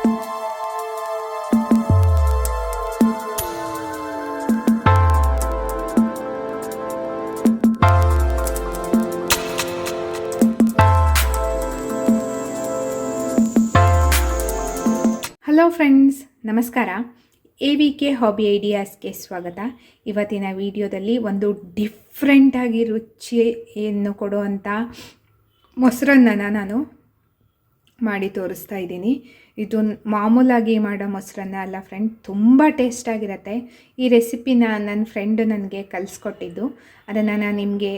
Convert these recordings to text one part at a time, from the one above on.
Hello friends ನಮಸ್ಕಾರ. A V K hobby ಐಡಿಯಾಸ್ಗೆ ಸ್ವಾಗತ. ಇವತ್ತಿನ ವಿಡಿಯೋದಲ್ಲಿ ಒಂದು ಡಿಫ್ರೆಂಟಾಗಿ ರುಚಿಯನ್ನು ಕೊಡುವಂಥ ಮೊಸರನ್ನ ನಾನು ಮಾಡಿ ತೋರಿಸ್ತಾ ಇದ್ದೀನಿ. ಇದು ಮಾಮೂಲಾಗಿ ಮಾಡೋ ಮೊಸರನ್ನ ಅಲ್ಲ ಫ್ರೆಂಡ್ ತುಂಬ ಟೇಸ್ಟಾಗಿರುತ್ತೆ ಈ ರೆಸಿಪಿನ ನನ್ನ ಫ್ರೆಂಡು ನನಗೆ ಕಲಿಸ್ಕೊಟ್ಟಿದ್ದು. ಅದನ್ನು ನಾನು ನಿಮಗೆ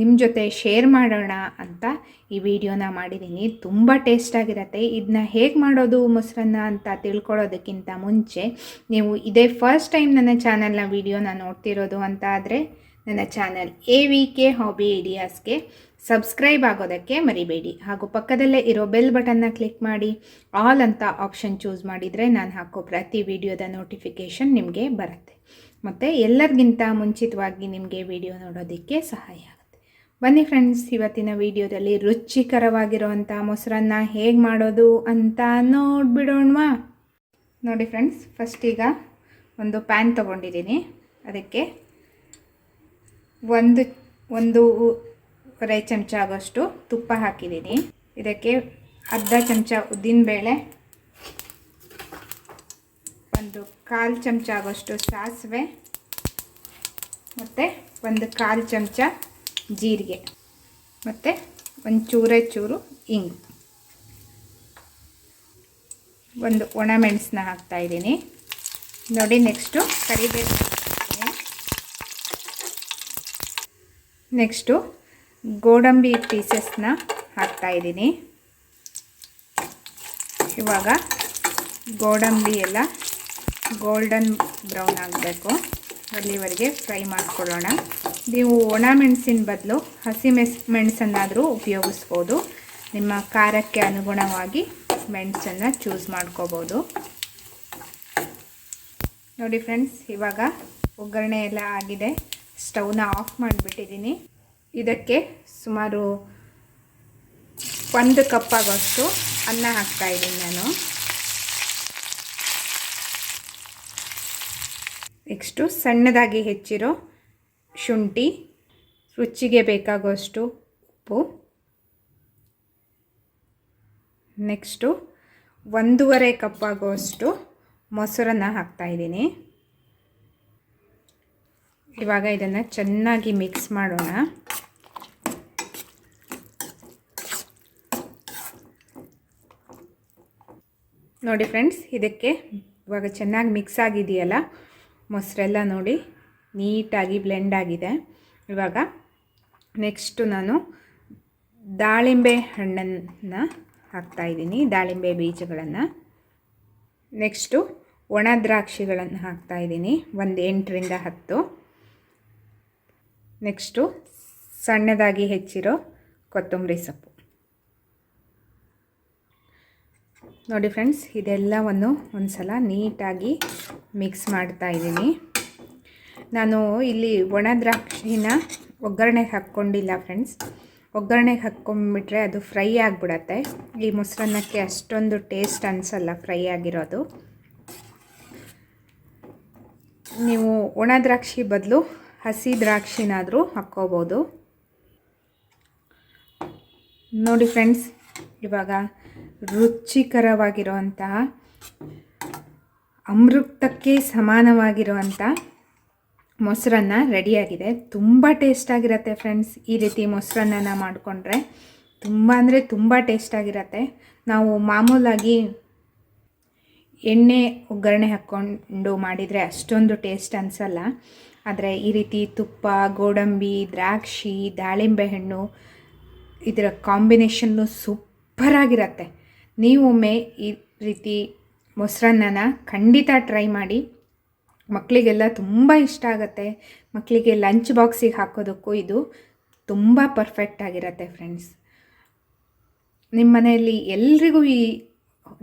ನಿಮ್ಮ ಜೊತೆ ಶೇರ್ ಮಾಡೋಣ ಅಂತ ಈ ವಿಡಿಯೋನ ಮಾಡಿದ್ದೀನಿ ತುಂಬ ಟೇಸ್ಟಾಗಿರುತ್ತೆ ಇದನ್ನ ಹೇಗೆ ಮಾಡೋದು ಮೊಸರನ್ನ ಅಂತ ತಿಳ್ಕೊಳ್ಳೋದಕ್ಕಿಂತ ಮುಂಚೆ, ನೀವು ಇದೇ ಫಸ್ಟ್ ಟೈಮ್ ನನ್ನ ಚಾನಲ್ನ ವೀಡಿಯೋನ ನೋಡ್ತಿರೋದು ಅಂತ ಆದರೆ ನನ್ನ channel A V K hobby ಐಡಿಯಾಸ್ಗೆ subscribe ಆಗೋದಕ್ಕೆ ಮರಿಬೇಡಿ. ಹಾಗೂ ಪಕ್ಕದಲ್ಲೇ ಇರೋ ಬೆಲ್ ಬಟನ್ನ ಕ್ಲಿಕ್ ಮಾಡಿ. ಆಲ್ ಅಂತ ಆಪ್ಷನ್ ಚೂಸ್ ಮಾಡಿದರೆ ನಾನು ಹಾಕೋ ಪ್ರತಿ ವಿಡಿಯೋದ ನೋಟಿಫಿಕೇಷನ್ ನಿಮಗೆ ಬರುತ್ತೆ. ಮತ್ತು ಎಲ್ಲರಿಗಿಂತ ಮುಂಚಿತವಾಗಿ ನಿಮಗೆ ವಿಡಿಯೋ ನೋಡೋದಕ್ಕೆ ಸಹಾಯ ಆಗುತ್ತೆ. ಬನ್ನಿ ಫ್ರೆಂಡ್ಸ್, ಇವತ್ತಿನ ವಿಡಿಯೋದಲ್ಲಿ ರುಚಿಕರವಾಗಿರುವಂಥ ಮೊಸರನ್ನ ಹೇಗೆ ಮಾಡೋದು ಅಂತ ನೋಡಿಬಿಡೋಣವಾ? ನೋಡಿ ಫ್ರೆಂಡ್ಸ್, ಫಸ್ಟ್ ಈಗ ಒಂದು ಪ್ಯಾನ್ ತೊಗೊಂಡಿದ್ದೀನಿ. ಅದಕ್ಕೆ ಒಂದು ಒಂದು ಒಂದೂವರೆ ಚಮಚ ಆಗೋಷ್ಟು ತುಪ್ಪ ಹಾಕಿದ್ದೀನಿ. ಇದಕ್ಕೆ ಅರ್ಧ ಚಮಚ ಉದ್ದಿನಬೇಳೆ ಒಂದು ಕಾಲು ಚಮಚ ಆಗೋಷ್ಟು ಸಾಸಿವೆ, ಮತ್ತು ಒಂದು ಕಾಲು ಚಮಚ ಜೀರಿಗೆ, ಮತ್ತು ಒಂದು ಚೂರೇ ಚೂರು ಇಂಗು. ಒಂದು ಒಣಮೆಣಸನ್ನ ಹಾಕ್ತಾಯಿದ್ದೀನಿ ನೋಡಿ, ನೆಕ್ಸ್ಟು ಕರಿಬೇವು. ನೆಕ್ಸ್ಟು ಗೋಡಂಬಿ ಪೀಸಸ್ನ ಹಾಕ್ತಾಯಿದ್ದೀನಿ ಇವಾಗ ಗೋಡಂಬಿ ಎಲ್ಲ ಗೋಲ್ಡನ್ ಬ್ರೌನ್ ಆಗಬೇಕು. ಅಲ್ಲಿವರೆಗೆ ಫ್ರೈ ಮಾಡ್ಕೊಳ್ಳೋಣ. ನೀವು ಒಣ ಮೆಣಸಿನ ಬದಲು ಹಸಿ ಮೆಸ್ ಮೆಣಸನ್ನಾದರೂ ಉಪಯೋಗಿಸ್ಬೋದು. ನಿಮ್ಮ ಖಾರಕ್ಕೆ ಅನುಗುಣವಾಗಿ ಮೆಣಸನ್ನು ಚೂಸ್ ಮಾಡ್ಕೋಬೋದು. ನೋಡಿ ಫ್ರೆಂಡ್ಸ್ ಇವಾಗ ಒಗ್ಗರಣೆ ಎಲ್ಲ ಆಗಿದೆ. ಸ್ಟವ್ನ ಆಫ್ ಮಾಡಿಬಿಟ್ಟಿದ್ದೀನಿ. ಇದಕ್ಕೆ ಸುಮಾರು ಒಂದು ಕಪ್ ಅನ್ನ ಅನ್ನ ಹಾಕ್ತಾಯಿದ್ದೀನಿ ನಾನು. ನೆಕ್ಸ್ಟು ಸಣ್ಣದಾಗಿ ಹೆಚ್ಚಿರೋ ಶುಂಠಿ, ರುಚಿಗೆ ಬೇಕಾಗುವಷ್ಟು ಉಪ್ಪು. ನೆಕ್ಸ್ಟು ಒಂದೂವರೆ ಕಪ್ಪಾಗುವಷ್ಟು ಮೊಸರನ್ನು ಹಾಕ್ತಾ ಹಾಕ್ತಾಯಿದ್ದೀನಿ ಇವಾಗ ಇದನ್ನು ಚೆನ್ನಾಗಿ ಮಿಕ್ಸ್ ಮಾಡೋಣ. ನೋಡಿ ಫ್ರೆಂಡ್ಸ್, ಇದಕ್ಕೆ ಇವಾಗ ಚೆನ್ನಾಗಿ ಮಿಕ್ಸ್ ಆಗಿದೆಯಲ್ಲ? ಮೊಸರೆಲ್ಲ ನೋಡಿ ನೀಟಾಗಿ ಬ್ಲೆಂಡ್ ಆಗಿದೆ. ಇವಾಗ ನೆಕ್ಸ್ಟು ನಾನು ದಾಳಿಂಬೆ ಹಣ್ಣನ್ನು ಹಾಕ್ತಾಯಿದ್ದೀನಿ ದಾಳಿಂಬೆ ಬೀಜಗಳನ್ನು. ನೆಕ್ಸ್ಟು ಒಣ ದ್ರಾಕ್ಷಿಗಳನ್ನು ಹಾಕ್ತಾಯಿದ್ದೀನಿ ಒಂದು ಎಂಟರಿಂದ ಹತ್ತು. ನೆಕ್ಸ್ಟು ಸಣ್ಣದಾಗಿ ಹೆಚ್ಚಿರೋ ಕೊತ್ತಂಬರಿ ಸೊಪ್ಪು. ನೋಡಿ ಫ್ರೆಂಡ್ಸ್, ಇದೆಲ್ಲವನ್ನು ಒಂದು ಸಲ ನೀಟಾಗಿ ಮಿಕ್ಸ್ ಮಾಡ್ತಾ ಇದ್ದೀನಿ. ನಾನು ಇಲ್ಲಿ ಒಣ ದ್ರಾಕ್ಷಿನ ಒಗ್ಗರಣೆಗೆ ಹಾಕ್ಕೊಂಡಿಲ್ಲ ಫ್ರೆಂಡ್ಸ್. ಒಗ್ಗರಣೆಗೆ ಹಾಕ್ಕೊಂಬಿಟ್ರೆ ಅದು ಫ್ರೈ ಆಗಿಬಿಡತ್ತೆ. ಈ ಮೊಸರನ್ನಕ್ಕೆ ಅಷ್ಟೊಂದು ಟೇಸ್ಟ್ ಅನಿಸಲ್ಲ ಫ್ರೈ ಆಗಿರೋದು. ನೀವು ಒಣ ದ್ರಾಕ್ಷಿ ಬದಲು ಹಸಿ ದ್ರಾಕ್ಷಿನಾದರೂ ಹಾಕ್ಕೋಬೋದು. ನೋಡಿ ಫ್ರೆಂಡ್ಸ್, ಇವಾಗ ರುಚಿಕರವಾಗಿರುವಂತಹ, ಅಮೃತಕ್ಕೆ ಸಮಾನವಾಗಿರುವಂಥ ಮೊಸರನ್ನ ರೆಡಿಯಾಗಿದೆ. ತುಂಬ ಟೇಸ್ಟಾಗಿರತ್ತೆ ಫ್ರೆಂಡ್ಸ್ ಈ ರೀತಿ ಮೊಸರನ್ನ ಮಾಡಿಕೊಂಡ್ರೆ. ತುಂಬ ಅಂದರೆ ತುಂಬ ಟೇಸ್ಟಾಗಿರತ್ತೆ ನಾವು ಮಾಮೂಲಾಗಿ ಎಣ್ಣೆ ಒಗ್ಗರಣೆ ಹಾಕ್ಕೊಂಡು ಮಾಡಿದರೆ ಅಷ್ಟೊಂದು ಟೇಸ್ಟ್ ಅನಿಸಲ್ಲ. ಆದರೆ ಈ ರೀತಿ ತುಪ್ಪ, ಗೋಡಂಬಿ, ದ್ರಾಕ್ಷಿ, ದಾಳಿಂಬೆ ಹಣ್ಣು, ಇದರ ಕಾಂಬಿನೇಷನ್ನು ಸೂಪರಾಗಿರತ್ತೆ ನೀವೊಮ್ಮೆ ಈ ರೀತಿ ಮೊಸರನ್ನನ ಖಂಡಿತ ಟ್ರೈ ಮಾಡಿ. ಮಕ್ಕಳಿಗೆಲ್ಲ ತುಂಬ ಇಷ್ಟ ಆಗುತ್ತೆ. ಮಕ್ಕಳಿಗೆ ಲಂಚ್ ಬಾಕ್ಸಿಗೆ ಹಾಕೋದಕ್ಕೂ ಇದು ತುಂಬ ಪರ್ಫೆಕ್ಟ್ ಆಗಿರುತ್ತೆ ಫ್ರೆಂಡ್ಸ್ ನಿಮ್ಮ ಮನೆಯಲ್ಲಿ ಎಲ್ರಿಗೂ ಈ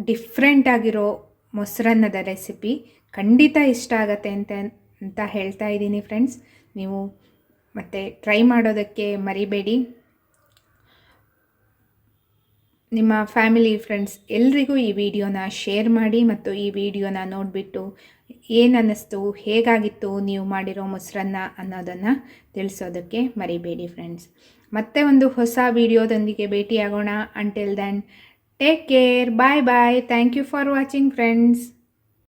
ಡಿಫ್ರೆಂಟ್ ಆಗಿರೋ ಮೊಸರನ್ನದ ರೆಸಿಪಿ ಖಂಡಿತ ಇಷ್ಟ ಆಗತ್ತೆ ಅಂತ ಅಂತ ಹೇಳ್ತಾ ಇದ್ದೀನಿ ಫ್ರೆಂಡ್ಸ್ ನೀವು ಮತ್ತು ಟ್ರೈ ಮಾಡೋದಕ್ಕೆ ಮರಿಬೇಡಿ. ನಿಮ್ಮ ಫ್ಯಾಮಿಲಿ, ಫ್ರೆಂಡ್ಸ್ ಎಲ್ರಿಗೂ ಈ ವಿಡಿಯೋನ ಶೇರ್ ಮಾಡಿ ಮತ್ತು ಈ ವಿಡಿಯೋನ ನೋಡಿಬಿಟ್ಟು ಏನನ್ನಿಸ್ತು ಹೇಗಾಗಿತ್ತು, ನೀವು ಮಾಡಿರೋ ಮೊಸರನ್ನ ಅನ್ನೋದನ್ನು ತಿಳಿಸೋದಕ್ಕೆ ಮರಿಬೇಡಿ ಫ್ರೆಂಡ್ಸ್. ಮತ್ತೆ ಒಂದು ಹೊಸ ವಿಡಿಯೋದೊಂದಿಗೆ ಭೇಟಿಯಾಗೋಣ. Until then take care bye bye thank you for watching friends